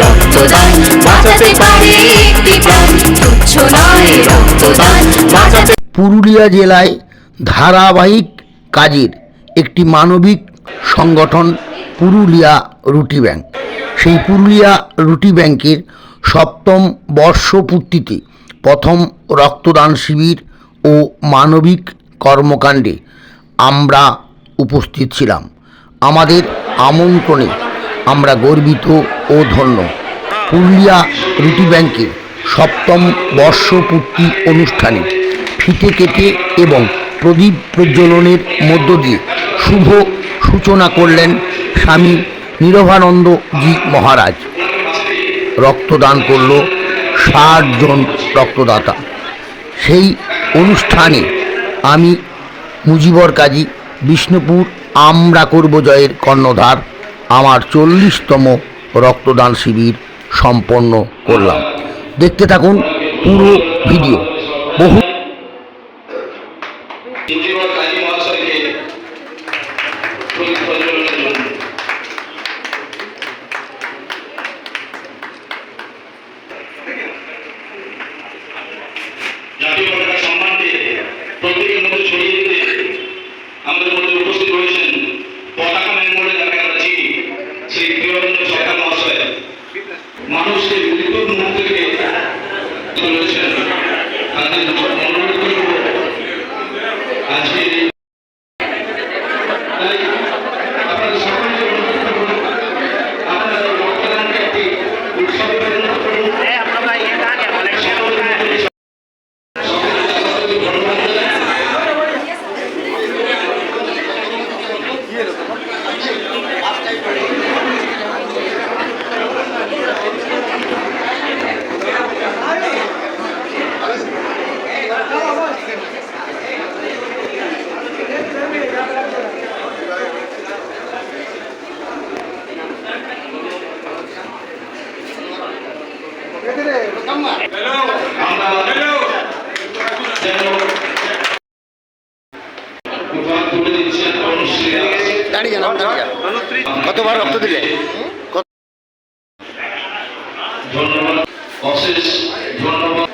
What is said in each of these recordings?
রক্তদান, বাঁচাতে পারে একটি রক্তদান, বাঁচাতে পুরুলিয়া জেলায় ধারাবাহিক কাজের একটি মানবিক সংগঠন পুরুলিয়া রুটি ব্যাংক। সেই পুরুলিয়া রুটি ব্যাংকের সপ্তম বর্ষপূর্তিতে প্রথম রক্তদান শিবির ও মানবিক কর্মকাণ্ডে আমরা উপস্থিত ছিলাম। আমাদের আমন্ত্রণে আমরা গর্বিত ও ধন্য। পুরুলিয়া রুটি ব্যাংকের সপ্তম বর্ষপূর্তি অনুষ্ঠানে ফিতে কেটে এবং প্রদীপ প্রজ্বলনের মধ্য দিয়ে শুভ সূচনা করলেন স্বামী নীরবানন্দ জি মহারাজ। রক্তদান করল ষাট জন রক্তদাতা। সেই অনুষ্ঠানে আমি মুজিবর কাজী বিষ্ণুপুর আমরা করব জয়ের কর্ণধার, আমার চল্লিশতম রক্তদান শিবির সম্পন্ন করলাম। দেখতে থাকুন পুরো ভিডিও। বহু জাতীয় সম্মান দিয়ে প্রত্যেকের মধ্যে ছড়িয়ে দিতে মানুষকে মৃত্যুর মুখ থেকে তুলেছেন তাদের অনুরোধ করব আজকে এই- তাই আপনাদের সকলকে অনুরোধ করব, আপনারা এই রক্তদানকে একটি উৎসবে পরিণত করুন। আমরা যেন উপহার তুলে দিচ্ছেন অনুশ্রী দাস। দাঁড়িয়ে যান দাঁড়িয়ে যান কতবার রক্ত দিলে? ধন্যবাদ অশেষ ধন্যবাদ।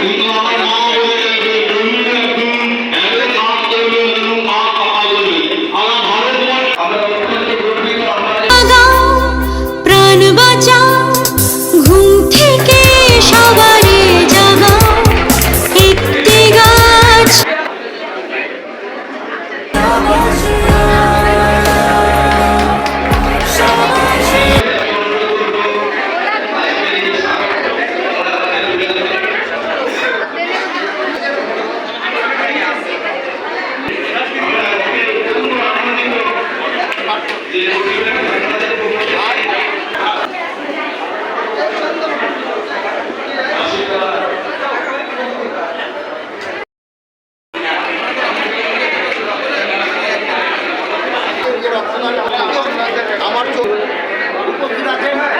কিন্তু আমার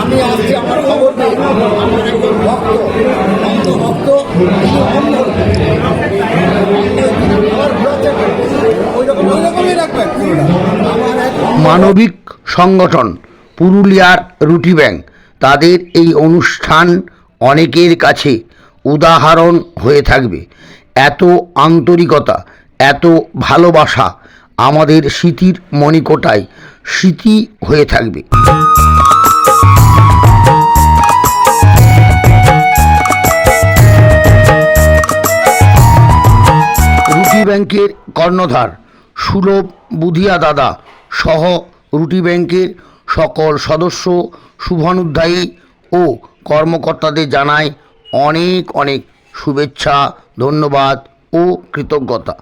আমি আসছি আমার খবর পেয়ে আমার একজন ভক্ত ভক্ত মানবিক সংগঠন পুরুলিয়ার রুটি ব্যাংক। তাদের এই অনুষ্ঠান অনেকের কাছে উদাহরণ হয়ে থাকবে। এত আন্তরিকতা এত ভালোবাসা আমাদের স্মৃতির মণিকোটায় স্মৃতি হয়ে থাকবে। রুটি ব্যাংকের কর্ণধার সুলভ বুধিয়া দাদা সহ রুটি ব্যাংকের সকল সদস্য শুভানুধ্যায়ী ও কর্মকর্তাদের জানায় অনেক অনেক শুভেচ্ছা, ধন্যবাদ। ও কৃতজ্ঞতা।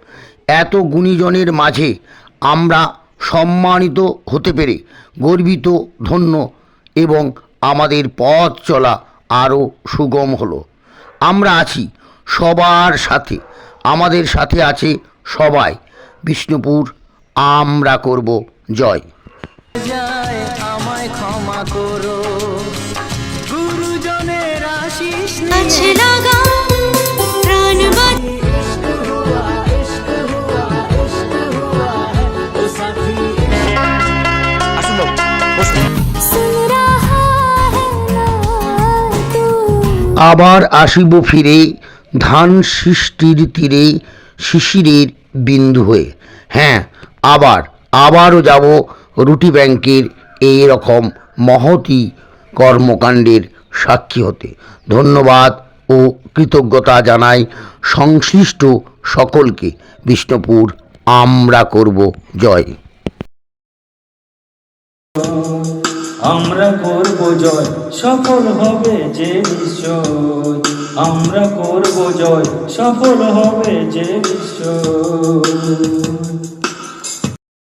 এত গুণীজনের মাঝে আমরা সম্মানিত হতে পেরে গর্বিত, ধন্য এবং আমাদের পথ চলা আরও সুগম হলো। আমরা আছি সবার সাথে, আমাদের সাথে আছে সবাই। বিষ্ণুপুর, আমরা করব জয়। গাছ আবার আসিব ফিরে ধান সৃষ্টির তীরে শিশিরের বিন্দু হয়ে। হ্যাঁ আবার, আবারও যাব রুটি ব্যাংকের এই রকম মহতি কর্মকাণ্ডের সাক্ষী হতে। ধন্যবাদ ও কৃতজ্ঞতা জানাই সংশ্লিষ্ট সকলকে। বিষ্ণুপুর, আমরা করব জয়। আমরা করব জয় সফল হবে যে নিশ্চয়। আমরা করব জয় সফল হবে যে নিশ্চয়।